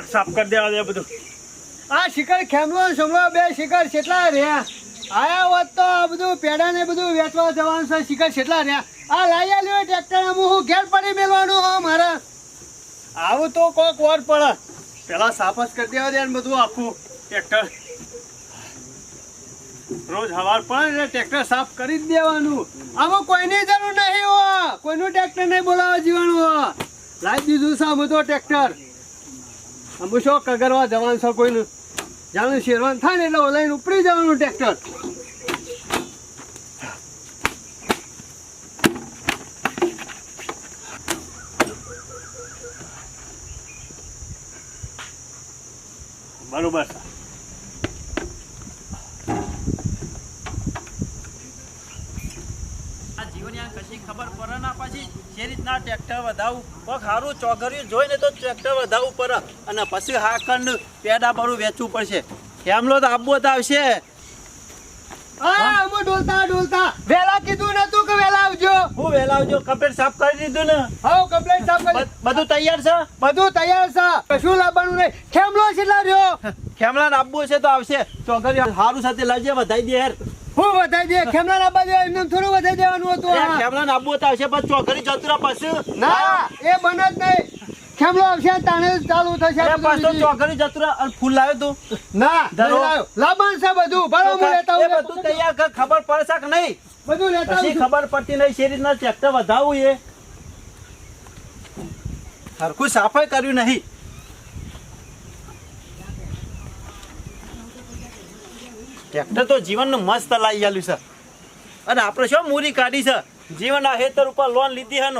સાફ કરી દેવા દે બધું. આ શિખર ખેમલો સમલો બે શિખર કેટલા રહ્યા. આયા હોત તો આ બધું પેડા ને બધું વેચવા જવાનું છે, શિખર કેટલા રહ્યા. આ લાઈ આવ્યો ટ્રેક્ટર હું ઘેર પડી મેળવાનું હો મારા? આવું તો કોક વાર પડે. પેલા સાફ જ કરી દેવા દે બધું આખું ટ્રેક્ટર. રોજ હવાર પડે ને ટ્રેક્ટર સાફ કરી જ દેવાનું. આમાં કોઈની જરૂર નહીં હો. કોઈનું ટ્રેક્ટર નહીં બોલાવવા જીવાનું હો. લાવી દીધું આ તો ટ્રેક્ટર. અમે શું કગરવા જવાનું છે કોઈનું. જાણું શેરવાન થાય ને એટલે લઈને ઉપડી જવાનું ટ્રેક્ટર. ખબર પડે ના પછી. જે રીતના ટ્રેક્ટર વધાવું કોક સારું ચોગર્યું જોઈને તો ટ્રેક્ટર વધાવવું પડે. અને પછી હાકંડ પેડા બરું વેચવું પડશે. એમલો તો તો આવશે. ડોલતા ડોલતા. વેલા કીધું નતું કે વેલા આવજો? હું વેલા આવજો કમ્પ્લેટ સાફ કરી દીધું ને. હા કમ્પ્લેટ સાફ કરી બધું તૈયાર છે? બધું તૈયાર છે. કશું લાવવાનું નહીં. ખેમલો છે રહ્યો. ખેમલાને આપવું છે તો આવશે. ચોગર્યું સારું સાથે લાવજે વધાઈ દે યાર. હું વધાઈ દે ખેમલા ના બાજુ એમને થોડું વધાઈ દેવાનું હતું આ. ખેમલાને આપવું તો આવશે પણ ચોગરી જતુરા પછી ના એ બને જ નહીં ખેમલો આવશે તાણે ચાલુ થશે અરે બધું પાછો બીજું. ચોગરી અને ફૂલ લાવ્યો તું ના. લાવ્યો. છે બધું બરાબર હું લેતા એ બધું તૈયાર કર ખબર પડશે કે નહીં બધું લેતા પછી ખબર પડતી નહીં છે રીતના ટ્રેક્ટર વધાવવું એ સરખું સાફાઈ કર્યું નહીં ટ્રેક્ટર તો જીવનનું મસ્ત લાવી આલ્યું છે. અને આપણે શું મૂરી કાઢી છે? જીવનના હેતર ઉપર લોન લીધી હે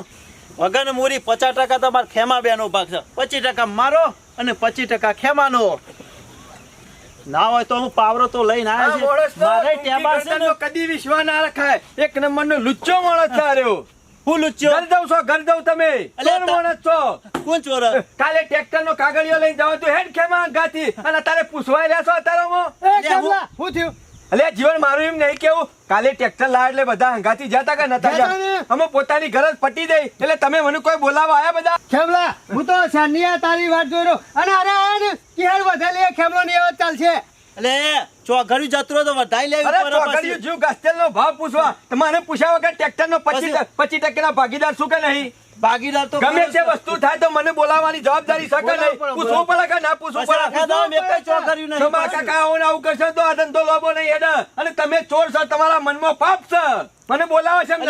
વગર મૂરી પચાસ ટકા તમારે ખેમા બેનો ભાગ છે. પચીસ ટકા મારો અને પચીસ ટકા ખેમાનો. ના હોય તો હું પાવરો તો લઈને આવ્યો માણસ મારે ટેબા છે કદી વિશ્વાસ ના રખાય. એક નંબરનો લુચ્ચો મળે છે. હું લુચ્યો ઘર દઉં છો ઘર દઉં તમે. ચોર માણસ છો. કોણ ચોર? કાલે ટ્રેક્ટર નો કાગળિયો લઈને જવા તું હેડ ખેમા ગાતી. અને તારે પૂછવાય રહ્યા છો અત્યારેમાં? એ ખેમલા થયું? અલ્યા જીવન મારું એમ નહીં કેવું. કાલે ટ્રેક્ટર લાવ એટલે બધા હંગાથી જતા કે નતા જતા અમે પોતાની ગરજ પટી દઈ. એટલે તમે મને કોઈ બોલાવા આયા બધા? ખેમલા હું તો સાનિયા તારી વાત જોઈ રહ્યો. અને અરે આ ને કિહળ વધેલી ખેમલો ની એવો ચાલશે. એટલે ચોઘડ્યું જતરો તો વધાઈ લેવી પડે ચોકડીયું પછી. જીવ ગાસ્ટેલ નો ભાવ પૂછવા. તમારે પૂછ્યા વગર ટ્રેક્ટર નો પચીસ પચીસ ભાગીદાર શું કે નહીં? ભાગીદાર તો ગમે તે વસ્તુ થાય તો મને બોલાવવાની જવાબદારી શકે નહીં? પૂછવું પડે કે ના પૂછવું પડે? મેં કઈ ચોર કર્યું નહીં. તમારા કાકા આવું આવું કરશે તો આ ધંધો લોબો નહીં હેડે. અને તમે ચોર છો તમારા મનમાં પાપ છે. મને બોલાવો છે એમ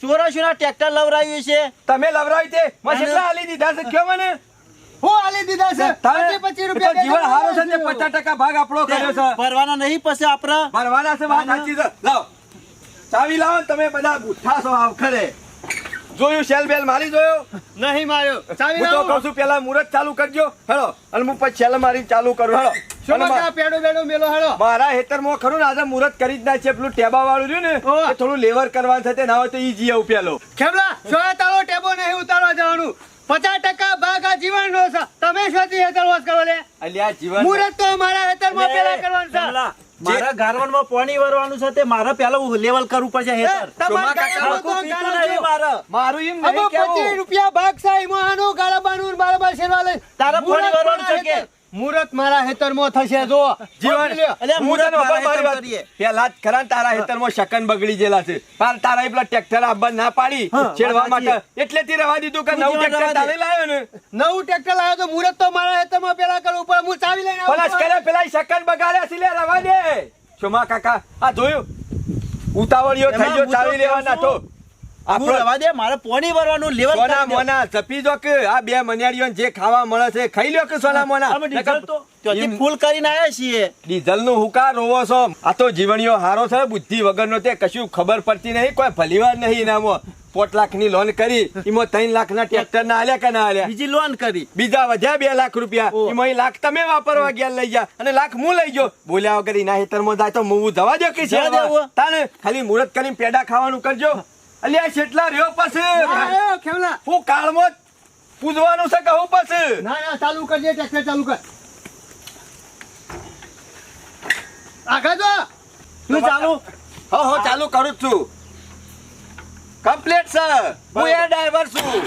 ચોરો અલ્યા, ટ્રેક્ટર લવરાવ્યું છે. તમે લવરાવી તે. મને કેટલા આલી દીધા છે કયો મને? હું આલી દીધા છે? તારે પચીસ પચીસ એ તો રૂપિયા જીવન હારો છે તે પચાસ ટકા ભાગ આપણો કર્યો છે. ભરવાના નહીં પછી આપડે ભરવાના છે વાત સાચી છે. લાવો. ચાવી લાવો તમે બધા બુઠ્ઠા છો આખરે જોયું શેલ બેલ મારી જોયો? નહીં માર્યો. ચાવી હું તો કહું છું પેલા મુહૂર્ત ચાલુ કરજો. હેલો અને હું પછી છેલ્લે મારી ચાલુ કરું. હેલો મારા હેતરમાં પેડો મેલો હેડો મારા હેતરમાં ખરું ને આજે મુરત કરી જ ના છે. પેલું ટેબા વાળું રહ્યું ને થોડું લેવર કરવાનું થતે ના હોય તો ઈ જીવ આવું પેલો ખેમલા તારો ટેબો નહીં ઉતારવા જવાનું. પચાસ ટકા ભાગ આ જીવન નો છે. તમે શોધી હેતર વાસ કરો લે. અલ્યા જીવન મુરત તો મારા હેતરમાં પેલા કરવાનું છે. મારા ગારવણમાં પાણી વરવાનું છે તે મારે પેલા લેવલ કરવું પડશે હેતર. મારે. મારું એમ નહીં કેવું? રૂપિયા ભાગ છે એમાં આનું ગાળાબાનું બારબાર શેરવા લઈ. તારા પાણી વરવાનું છે કે? મુહૂર્ત મારા હેતરમાં થશે જો. જીવન મુહૂર્ત તને મારા વાત-. પેલા ખરા તારા હેતરમાં શકન બગડી જેલા છે. પણ તારા પેલા ટ્રેક્ટર આપવા ના પાડી. છેડવા માટે એટલે થી રવા દીધું કે નવું ટ્રેક્ટર તારે લાવ્યો ને? નવું ટ્રેક્ટર લાવ્યો તો મુરત તો મારા હેતરમાં પેલા કરવું ઉપર હું ચાવી લઈને આવું કરે પેલા શકન બગાડ્યા છે લે રવા દે. શોમા કાકા આ જોયું? ઉતાવળિયો થઈ ગયો ચાવી લેવાના તો. રવા દે મારે પોણી વરવાનું લેવલ સોના મોના જપી દો કે આ બે મનિયાળીઓને જે ખાવા મળે છે ખાઈ લ્યો કે સોના મોના? અમે ડીઝલ તો ત્યાંથી ફૂલ કરીને આવ્યા છીએ. ડીઝલનું હુકા રોવો છો? આ તો જીવણીઓ હારો છે બુદ્ધિ વગરનો તે કશું ખબર પડતી નહીં કોઈ ભલીવાર નહીં એનામાં પોટ લાખની લોન કરી એમાં ત્રણ લાખ ના ટ્રેક્ટર ના આલ્યા કે ના આલ્યા? બીજી લોન કરી. બીજા વધ્યા બે લાખ રૂપિયા. એમાં લાખ તમે વાપરવા ગયા લઈ જા અને લાખ હું લઈ ગયો. બોલ્યા વગર એના હેતરમાં જાય તો હું જવા દો કે છે તાને ખાલી મુહૂર્ત કરીને પેડા ખાવાનું કરજો. અલ્યા છેટલા રહ્યો પાસે પછી ખેમલા. હું કાળમાં પૂજવાનું છે કહું પછી? ના ના ચાલુ કરજે ટ્રેક્ટર ચાલુ કર. આગળ જો. તું ચાલુ? હો હો ચાલુ કરું છું. કમ્પ્લીટ છે હું એ ડ્રાઈવર છું.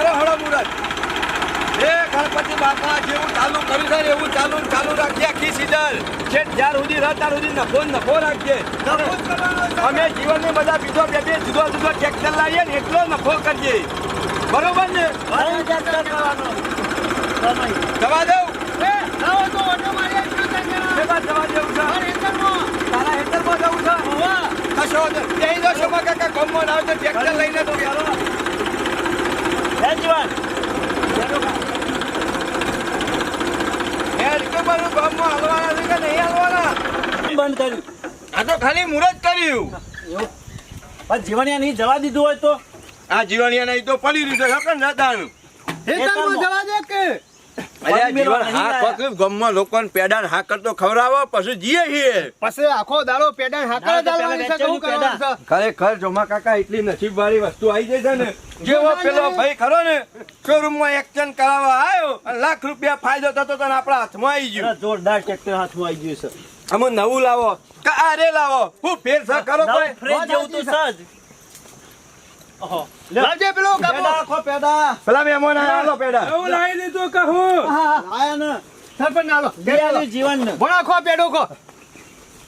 અરે હળો મુરત. એ ગણપતિ બાપા જેવું ચાલુ કર્યું છે ને એવું ચાલુ ચાલુ રાખીએ આખી સીઝન. છે જ્યાં સુધી રહે ત્યાં સુધી નફો ને નફો રાખીએ. અમે જીવનની બધા બીજો બે બે જુદો જુદો ટ્રેક્ટર લાવીએ ને એટલો નફો કરીએ. બરોબર ને. જવા દઉં? એ, લઈને તો ઓટો મારી આવજો તને. શેમાં જવા દેવું છે મારે હેતરમાં. તારા હેઠળમાં જવું છે હોવા. કશો વાંધો નહીં. ત્યાં જો શોભા કાકા ગામમાં ના આવે તો ટ્રેક્ટર લઈને તું હે જીવન હેડ કે મારું ગામમાં હાલવાના છે કે નહીં હાલવાના બંધ કર્યું. આ તો ખાલી મુહૂર્ત કર્યું. પણ જીવણિયા નહીં જવા દીધું હોય તો? આ જીવણિયા નહીં તો પડી રીતે છે. હકન નદાનું જવા દે કે? જીવન હા લોકોને હા ખવડાવો પછી જીએ છીએ. પછી આખો દાડો પેડા હાકર ના, તો દાળવાની છે પેલા કહું વેચાયું કરવાનું છે. ખરેખર જોમા કાકા એટલી નસીબ વાળી વસ્તુ આવી જાય છે ને. જેવો પેલો ભાઈ ખરો ને શોરૂમમાં એક્સચેન્જ કરાવવા આવ્યો લાખ રૂપિયા ફાયદો થતો તો ને આપણા હાથમાં આવી ગયો. જોરદાર ટ્રેક્ટર હાથમાં આવી ગયું છે. અમે નવું લાવો અરે લાવો હું ફેર સર કરો જેવું તો સજ. લાવજે પેલો કાપો. પેડા આખો પેડા પેલા મહેમાન આલો પેડા એવું લાવી દીધું કહું. આયા ને. સરપંચ આલો. બે જીવન ને. ભણા ખો પેડો ખો.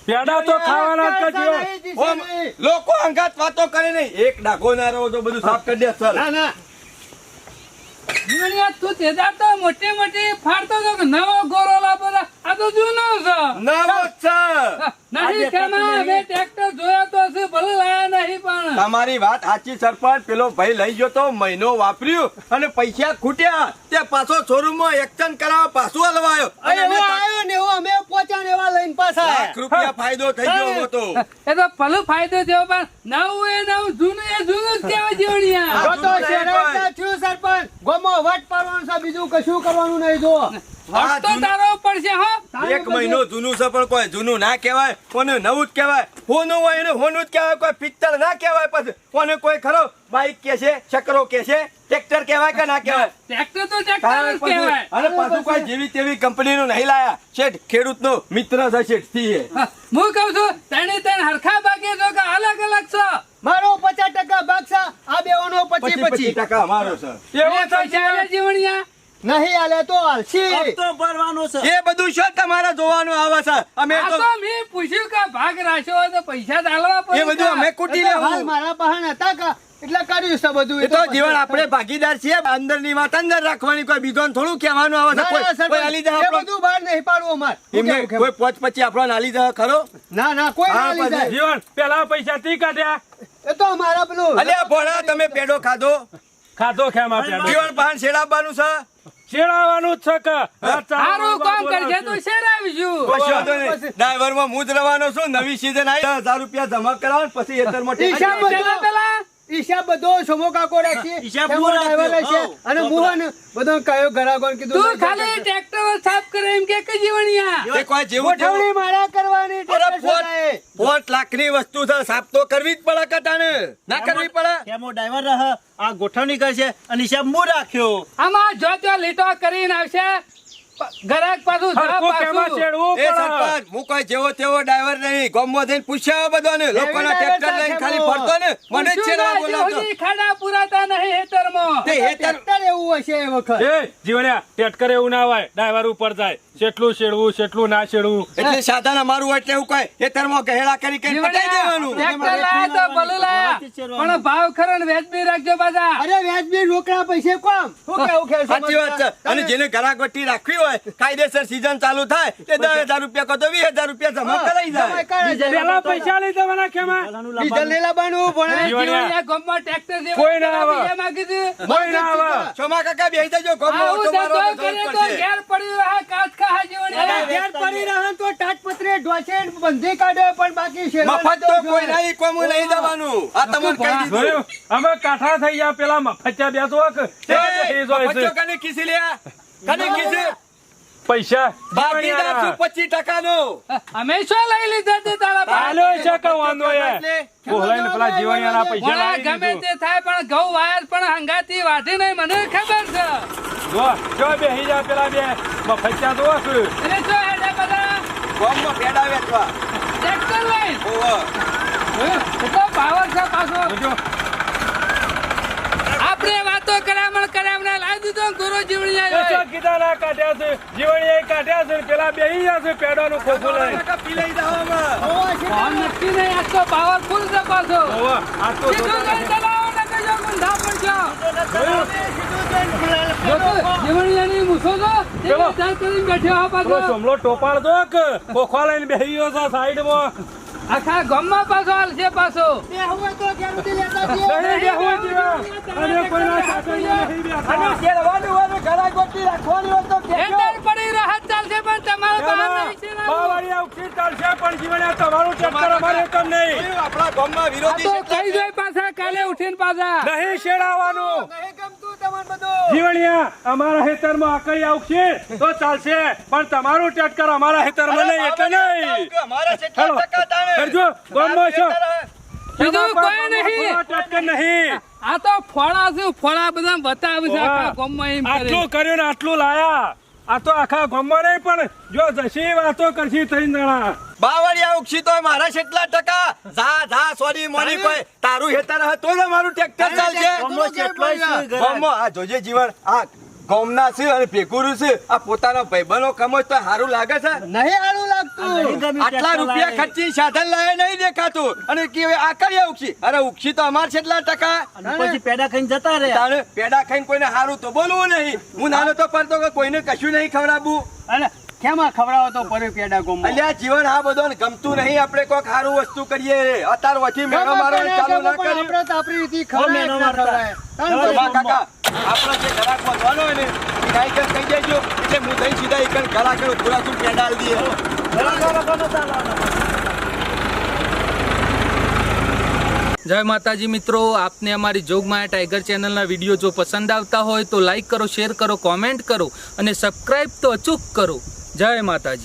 પેડા તો ખાવાના. લોકો અંગાત વાતો કરે નહીં. એક ડાઘો ના રહો તો બધું સાફ કરી દે સર ના ના. તું તેદાર તો મોટી મોટી ફાડતો હતો નવો ગોરો રા. આ તો જૂનો છે. નવો સર નહીં કેમાં હવે ટ્રેક્ટર જોયા તો હશે ભલે લાયા નહીં પણ. તમારી વાત સાચી સરપંચ. પેલો ભાઈ લઈ ગયો તો મહિનો વાપર્યું અને પૈસા ખૂટ્યા. તે પાછો શોરૂમમાં એક્સચેન્જ કરાવવા પાછો હલવાયો. અને અમે આવ્યો ને એવો અમે પોચા ને એવા લઈને પાછા. લાખ રૂપિયા ફાયદો થઈ ગયો એ તો ભલે ફાયદો થયો પણ નવું એ નવું જૂનું એ જૂનું જ કહેવાય જીવણિયા. તો સરપંચ. ગોમો વટ પાડવાનું છે બીજું કશું કરવાનું નહીં જો તારો પડશે હો. એક મહિનો જૂનું છે પણ કોઈ જૂનું ના કહેવાય. કોને નવું જ કહેવાય. હોનું હોય એને હોનું જ કહેવાય કોઈ પિત્તળ ના કહેવાય પછી. કોને કોઈ ખરો બાઈક કે છે ચક્રો કે છે ટ્રેક્ટર કહેવાય કે ના કહેવાય? ટ્રેક્ટર તો ટ્રેક્ટર કારણ જ પછી- કહેવાય. અને પાછું કોઈ જેવી તેવી કંપનીનું નહીં લાયા. શેઠ ખેડૂતનો મિત્ર છે શેઠથી હું કહું છું ત્રણ હરખા ભાગે છો કે અલગ અલગ છો. મારો પચાસ ટકા ભાગ છે આ પચી પચીસ ટકા અમારો છે. એ પૈસા આલે જીવણિયા. નહીં આલે તો હાલશી. હપ્તો ભરવાનો છે. એ બધું શું તમારે જોવાનું આવે છે? અમે આ તો મેં પૂછ્યું કે ભાગ રાખ્યો હોય તો પૈસા ડાલવા પડે એ બધું અમે કુટી લે હાલ મારા પાસે હતા કા એટલે કર્યું છે બધું? એ તો જીવન આપણે ભાગીદાર છીએ અંદરની વાત અંદર રાખવાની કોઈ બીજો થોડું કહેવાનું આવે છે. કોઈ કોઈ આલી એ બધું બહાર નહીં પાડવું અમાર. એમને? કોઈ પોચ પછી આપણો નાલી દે ખરો? ના ના કોઈ ના જાય જીવન પેલા પૈસા તી કાઢ્યા. એ તો અમારા પેલું અલ્યા ભોળા તમે પેડો ખાધો? ખાધો ખેમા પેડા. જીવન પાન શેડાબાનું છે? શેડાવાનું જ છે કે સારું કામ કરજે તો શેર ડ્રાઈવર. ડ્રાઈવરમાં હું જ રવાનો છું નવી સીઝન આવી હજાર રૂપિયા જમા કરાવો પછી પેલા પેલા ઈશા બધો સમો કાકો રાખીએ હિસાબ પૂરો ડ્રાઈવર રહેશે. અને. મુહન બધો કયો ઘરાકોને કીધું તું ખાલી સાફ કરે એમ કે કે જીવણિયા? એ કોઈ જેવું ગોઠવણી મારા કરવાની અરે પોત ચલાવે. લાખની વસ્તુ છે સાફ તો કરવી જ પડે કટાને. ના કરવી પડે? કેમો ડ્રાઈવર રહ આ ગોઠવણી કરશે અને હિસાબ મો રાખ્યો. આમાં જો ત્યાં લીટો કરીને આવશે ગરાક પાછું હરખું એ સરપંચ હું કોઈ જેવો તેવો ડ્રાઈવર નહીં. ગામમાં જઈને પૂછ્યા બધાને. લોકોના ટ્રેક્ટર લઈને ખાલી ફરતો ને. મને ના, બોલાવતો. ખાડા પુરાતા નહીં હેતરમાં. તે હેતર એવું હશે એ વખત. એ જીવણ્યા ટ્રેક્ટર એવું ના હોય. ડ્રાઈવર ઉપર જાય. કેટલું શેડવું કેટલું ના શેડવું એટલે સાધન અમારું હોય એટલે એવું કોઈ હેતરમાં ગહેડા કરી કરી પટાઈ દેવાનું. ટ્રેક્ટર લાયા તો ભલું લાયા. પણ ભાવ ખરો ને વ્યાજબી રાખજો પાછા. અરે વ્યાજબી રોકડા પૈસે કોમ? શું કેવું ખેર સાચી વાત છે. અને જેને વટી રાખવી હોય કાયદેસર સીઝન ચાલુ થાય તે દસ હજાર રૂપિયા કહો તો વીસ હજાર રૂપિયા જમા કરાઈ જાય. પેલા પૈસા લઈ દેવાના ખેમા. ડીઝલ નહીં લાવવાનું ભણે ગામમાં ટ્રેક્ટર કોઈ ના આવે. કોઈ ના આવે. સોમા કાકા બેસી જજો ગામમાં ઓટો મારવા તો. ઘેર પડ્યું રહે, કાચ ખાહા જીવણિયા. ઘેર પડી રહે તો તાટપત્રે ઢોસે બંધી કાઢે પણ બાકી શેરવા મફત તો કોઈ નહીં કોમું નહીં જવાનું. આ તમને કહી દીધું. અમે કાઠા થઈ ગયા પેલા મફત બેસો કે છે. કને ખીસી લ્યા? કને ખીસી? પૈસા છું જીવણિયાના. પચીસ ટકાનો. અમે શું લઈ લીધા તે તારા પાસે? છે કે એ. એટલે પેલા જીવણિયાના પૈસા લાવી ગમે તે થાય પણ ઘઉં વાયર પણ હંગાથી વાઢી નહીં મને ખબર છે. જો જો બેહી જા પેલા બે. મફચ્યા તો છે. એટલે શું હેડે બધા. ગામમાં પેડા વેચવા. ટ્રેક્ટર લઈને? ઓહો. એટલો પાવર છે પાછો. આપણે વાત કરામણ કરામણ લાવી દીધો ગુરુ જીવણી કીધા ના કાઢ્યા છે. જીવણીએ કાઢ્યા છે પેલા બેહી ગયા છે પેડાનું ખોખું લઈને. ટકા પી લઈ. ઓવા ફોન નક્કી નહીં આ તો પાવરફુલ છે પાછો. ઓવા, આ તો ને તો તે ટોપાળ દો કે ખોખા લઈને બેહી ગયો સાઈડ સાઈડમાં. આખા ગામમાં પાછો હાલ પાછો. પાછા કાલે ઉઠીને પાછા. નહીં શેડાવાનું. જીવણિયા અમારા ખેતરમાં આકડી આવશે. તો ચાલશે. પણ તમારું ટ્રેક્ટર અમારા ખેતરમાં નહીં એટલે નહીં. અમારા જેટલા હેલો, ટકા તાણે. કરજો, ગામમાં છો. બીજું કોઈ નહીં. ટ્રેક્ટર નહીં. આ તો ફળા છે ફળા બધા બતાવે છે આખા. ગામમાં આટલું કર્યું ને આટલું લાયા. આ તો આખા ગામમાં નહીં પણ જો જશી વાતો કરશી થઈ જણા બાવળિયા ઉક્ષી તો મારા કેટલા ટકા. જા જા સોરી મોની કોઈ. તારું હેતર હતો ને મારું ટ્રેક્ટર ચાલશે. ગામમાં આ જોજે જીવન. આ ગોમના છે અને ભેગુરું છે. આ પોતાના ભાઈબંધો કમોજ તો સારું લાગે છે? નહીં સારું લાગતું. આટલા રૂપિયા ખર્ચી સાધન લાવે નહીં દેખાતું. અને કે આ કરીએ ઉક્ષી અરે ઉક્ષી તો અમાર કેટલા ટકા. પછી પેડા ખાઈને જતા રહે પેડા ખાઈને કોઈને સારું તો બોલવું નહીં. હું નાનો તો પડતો કે કોઈને કશું નહીં ખવડાવું અને કેમાં ખવડાવો તો પરે પેડા ગોમ અલ્યા જીવન આ બધો ગમતું નહીં આપણે કોઈક સારું વસ્તુ કરીએ. અતાર વચ્ચે મેળો મારો ચાલુ ના કરી. આપણે તો આપણી રીતે હો, મેળો ખવડાય. મારતા. કાકા આપણો જે ઘરાક વધવાનો હોય ને ગાય કન કહી દેજો. એટલે હું થઈ સીધા એકન ઘરાક પૂરા તું પેડાલ દઈએ. ઘરાકો લોકોનો ચાલવાનો. જય માતાજી મિત્રો આપને અમારી જોગમાયા ટાઈગર ચેનલના વીડિયો જો પસંદ આવતા હોય તો લાઈક કરો શેર કરો કોમેન્ટ કરો અને સબસ્ક્રાઈબ તો અચૂક કરો. જય માતાજી.